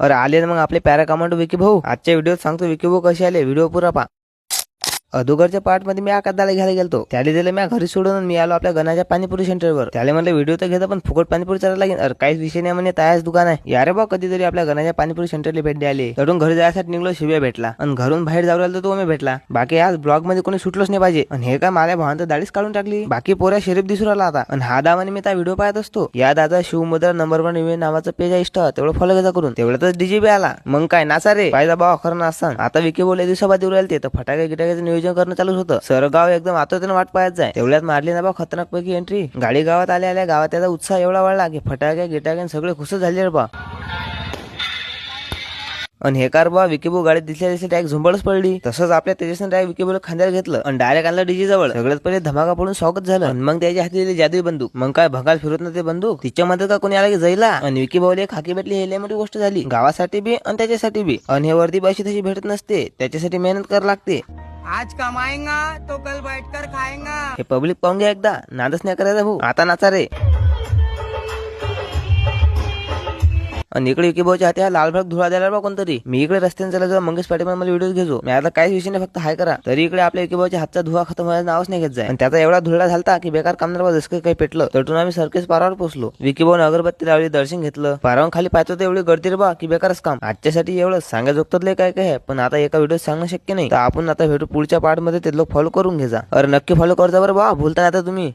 अरे आले ना मग आपले पॅरा कमांडो विकी भाऊ. आजच्या व्हिडिओत सांगतो विकी भाऊ कसे आले. व्हिडिओ पुरा पा अदोगरच्या पार्टमध्ये मी आकादाला घ्यायला गेलतो. त्याला दिलं मी घरी सोडून मी आलो आपल्या गणाच्या पाणीपुरी सेंटरवर त्याला म्हणलं व्हिडिओ तर घेतो पण फुकट पाणीपुरी चालायला लागेल. अरे काहीच विषय नाही म्हणे तयाच दुकान आहे. यारे बा कधीतरी आपल्या गणाच्या पाणीपुरी सेंटरला भेट द्यायला तडून घरी जायसाठी निघलो शिव्या भेटला. आणि घरून बाहेर जाऊ लागलो तर तो मी भेटला. बाकी आज ब्लॉगमध्ये कोणी सुटलोच नाही पाहिजे. आणि हे काय माझ्या भावानं तर दाढीच काढून टाकली. बाकी पोऱ्या शरीफ दिसू राहिला आता. आणि हा दावाने मी त्या व्हिडिओ पाहत असतो. या दादा शिवमुद्रा नंबर वन इव्हेंट नावाचं पेज आहे इष्ट. तेवढं फॉलो घ्यायचा करून. तेवढ्यातच डीजीबी आला. मग काय नाचा रे? पाहिजे बाबा खरं नाचता आता विकी बोलले दिवसाबाद देऊ राहिले ते. तर फटाके गिटाक्याचं नियोजन करणं चालूच होतं. सरगाव एकदम आतोतीनं वाट पाहत जाय. तेवढ्यात मारली ना बा खतरनाक पैकी एंट्री गाडी गावात आल्या आल्या गावात त्याचा उत्साह एवढा वाढला की फटाके गिटाके सगळे खुश झाले रे बा. आणि हे कार बा विकेबू गाडी दिसल्या दिसल्या डायरेक्ट झुंबडच पडली. तसंच आपल्या तेजसने डायरेक्ट विकीबूला खांद्यावर घेतलं आणि डायरेक्ट आणलं डीजे जवळ. सगळ्यात पहिले धमाका पडून स्वागत झालं. आणि मग त्याच्या हाती दिली जादुई बंदूक. मग काय भगाल फिरत ना ते बंदूक तिच्यामध्ये का कोणी आला की जायला आणि विकी भाऊला एक हाकी भेटली हे मोठी गोष्ट झाली. गावासाठी बी आणि त्याच्यासाठी बी. आणि हे वर्दी बाशी तशी भेटत नसते. त्याच्यासाठी मेहनत करावी लागते. आज कमाएगा तो कल बैठकर खाएगा। हे पब्लिक पाहून घ्या एकदा. नादच नाही करायचा भाऊ. आता नाचा रे. आणि इकडे इके भाऊच्या हाती हा लाल भाग धुळा द्यायला बा कोणतरी. मी इकडे रस्त्याने चालत जेव्हा मंगेश पाटील मला व्हिडिओ घेतो मी आता काहीच विषय नाही फक्त हाय करा. तरी इकडे आपल्या इके भाऊच्या हातचा धुवा खतम व्हायला नावच नाही घेत जाय. आणि त्याचा एवढा धुळा झाला की बेकार कामदार बा जसं काही पेटलं तटून आम्ही सरकेस पारावर पोहोचलो विकी भाऊन अगरबत्ती लावली दर्शन घेतलं. पारावून खाली पाहतो तर एवढी गर्दी बा की बेकारच काम. आजच्यासाठी एवढं सांगायचं लय काय काय आहे पण आता एका व्हिडिओ सांगणं शक्य नाही. तर आपण आता भेटू पुढच्या पार्टमध्ये ते लोक फॉलो करून घेजा. अरे नक्की फॉलो करता बरं बा भूलता नाही आता तुम्ही.